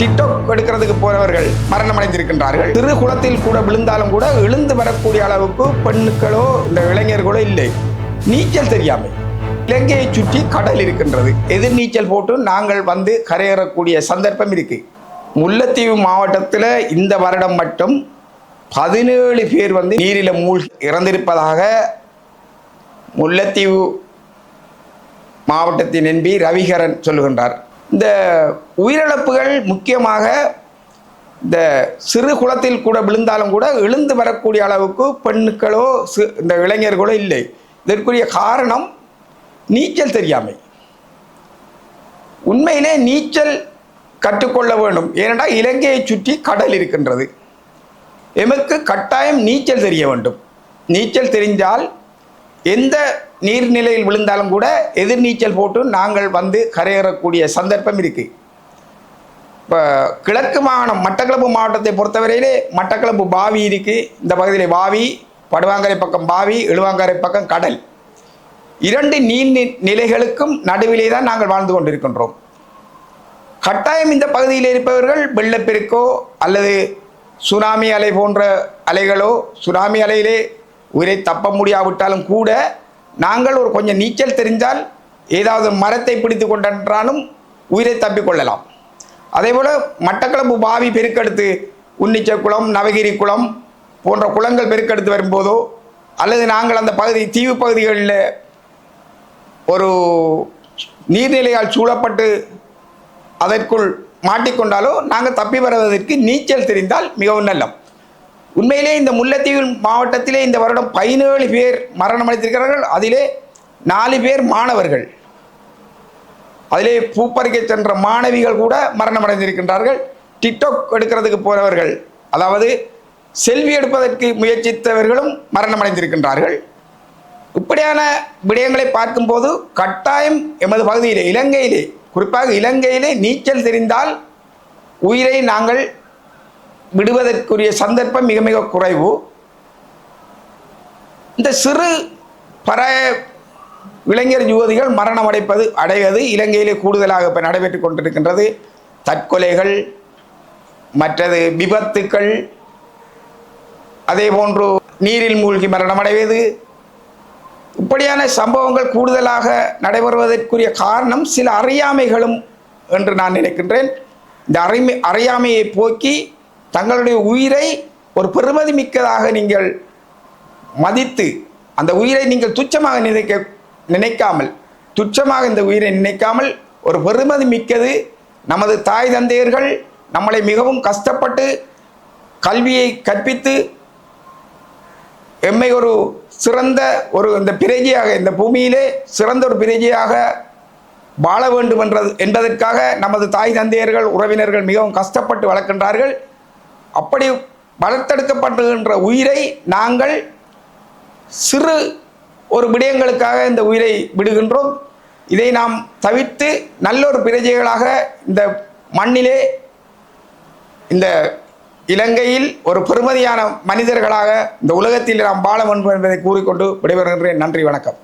TikTok எடுக்கிறதுக்கு போனவர்கள் மரணம் அடைந்திருக்கின்றார்கள் சிறு குளத்தில் கூட விழுந்தாலும் கூட எழுந்து வரக்கூடிய அளவுக்கு பெண்களோ இந்த இளைஞர்களோ இல்லை. நீச்சல் தெரியாமல் இலங்கையை சுற்றி கடல் இருக்கின்றது. எதிர் நீச்சல் போட்டு நாங்கள் வந்து கரையேறக்கூடிய சந்தர்ப்பம் இருக்கு. முல்லைத்தீவு மாவட்டத்தில் இந்த வருடம் மட்டும் பதினேழு பேர் வந்து நீரில மூழ்கி இறந்திருப்பதாக முல்லைத்தீவு மாவட்டத்தின் என்பி ரவிகரன் சொல்லுகின்றார். இந்த உயிரிழப்புகள் முக்கியமாக இந்த சிறு குளத்தில் கூட விழுந்தாலும் கூட எழுந்து வரக்கூடிய அளவுக்கு பெண்களோ இந்த இளைஞர்களோ இல்லை. இதற்குரிய காரணம் நீச்சல் தெரியாமை. உண்மையிலே நீச்சல் கற்றுக்கொள்ள வேண்டும். ஏனென்றால் இலங்கையை சுற்றி கடல் இருக்கின்றது. எமக்கு கட்டாயம் நீச்சல் தெரிய வேண்டும். நீச்சல் தெரிந்தால் எந்த நீர்நிலையில் விழுந்தாலும் கூட எதிர்நீச்சல் போட்டு நாங்கள் வந்து கரையேறக்கூடிய சந்தர்ப்பம் இருக்கு. இப்போ கிழக்கு மாகாணம் மட்டக்களப்பு மாவட்டத்தை பொறுத்தவரையிலே மட்டக்களப்பு பாவி இருக்கு. இந்த பகுதியில் பாவி படுவாங்கரை பக்கம் பாவி எழுவாங்கரை பக்கம் கடல். இரண்டு நீர் நி- நிலைகளுக்கும் நடுவிலே தான் நாங்கள் வாழ்ந்து கொண்டிருக்கின்றோம். கட்டாயம் இந்த பகுதியில் இருப்பவர்கள் வெள்ளப்பெருக்கோ அல்லது சுனாமி அலை போன்ற அலைகளோ சுனாமி அலையிலே உயிரை தப்ப முடியாவிட்டாலும் கூட நாங்கள் ஒரு கொஞ்சம் நீச்சல் தெரிந்தால் ஏதாவது மரத்தை பிடித்து கொண்டென்றாலும் உயிரை தப்பிக்கொள்ளலாம் அதேபோல் மட்டக்களப்பு பாவி பெருக்கெடுத்து உன்னிச்ச குளம் நவகிரி குளம் போன்ற குளங்கள் பெருக்கெடுத்து வரும்போதோ அல்லது நாங்கள் அந்த பகுதி தீவு பகுதிகளில் ஒரு நீர்நிலையால் சூழப்பட்டு அதற்குள் மாட்டிக்கொண்டாலோ நாங்கள் தப்பி வருவதற்கு நீச்சல் தெரிந்தால் மிகவும் நல்லம். உண்மையிலே இந்த முல்லைத்தீவு மாவட்டத்திலே இந்த வருடம் பதினேழு பேர் மரணம் அடைந்திருக்கிறார்கள். அதிலே நாலு பேர் மாணவர்கள். அதிலே பூப்பறிக்க சென்ற மாணவிகள் கூட மரணம் அடைந்திருக்கின்றார்கள். டிக்டாக் எடுக்கிறதுக்கு போனவர்கள் அதாவது செல்வி எடுப்பதற்கு முயற்சித்தவர்களும் மரணம் அடைந்திருக்கின்றார்கள். இப்படியான விடயங்களை பார்க்கும்போது கட்டாயம் எமது பகுதியிலே இலங்கையிலே குறிப்பாக இலங்கையிலே நீச்சல் தெரிந்தால் உயிரை நாங்கள் விடுவதற்குரிய சந்தர்ப்பம் மிக மிக குறைவு. இந்த சிறு பர இளைஞர் யுவதிகள் மரணம் அடைப்பது அடைவது இலங்கையிலே கூடுதலாக இப்போ நடைபெற்று கொண்டிருக்கின்றது. தற்கொலைகள் மற்றது விபத்துக்கள் அதே போன்று நீரில் மூழ்கி மரணம் அடைவது. இப்படியான சம்பவங்கள் கூடுதலாக நடைபெறுவதற்குரிய காரணம் சில அறியாமைகளும் என்று நான் நினைக்கின்றேன். இந்த அறிமை அறியாமையை போக்கி தங்களுடைய உயிரை ஒரு பெருமதி மிக்கதாக நீங்கள் மதித்து அந்த உயிரை நீங்கள் துச்சமாக நினைக்க நினைக்காமல் துச்சமாக இந்த உயிரை நினைக்காமல் ஒரு பெருமதி மிக்கது நமது தாய் தந்தையர்கள் நம்மளை மிகவும் கஷ்டப்பட்டு கல்வியை கற்பித்து எம்மை ஒரு சிறந்த ஒரு இந்த பிரஜையாக இந்த பூமியிலே சிறந்த ஒரு பிரஜையாக வாழ வேண்டும் என்றது என்பதற்காக நமது தாய் தந்தையர்கள் உறவினர்கள் மிகவும் கஷ்டப்பட்டு வளர்க்கின்றார்கள். அப்படி வளர்த்தெடுக்கப்படுகின்ற உயிரை நாங்கள் சிறு ஒரு விடயங்களுக்காக இந்த உயிரை விடுகின்றோம். இதை நாம் தவிர்த்து நல்ல ஒரு பிரஜைகளாக இந்த மண்ணிலே இந்த இலங்கையில் ஒரு பெருமதியான மனிதர்களாக இந்த உலகத்தில் நாம் வாழ வேண்டும் என்பதை கூறிக்கொண்டு விடைபெறுகின்றேன். நன்றி வணக்கம்.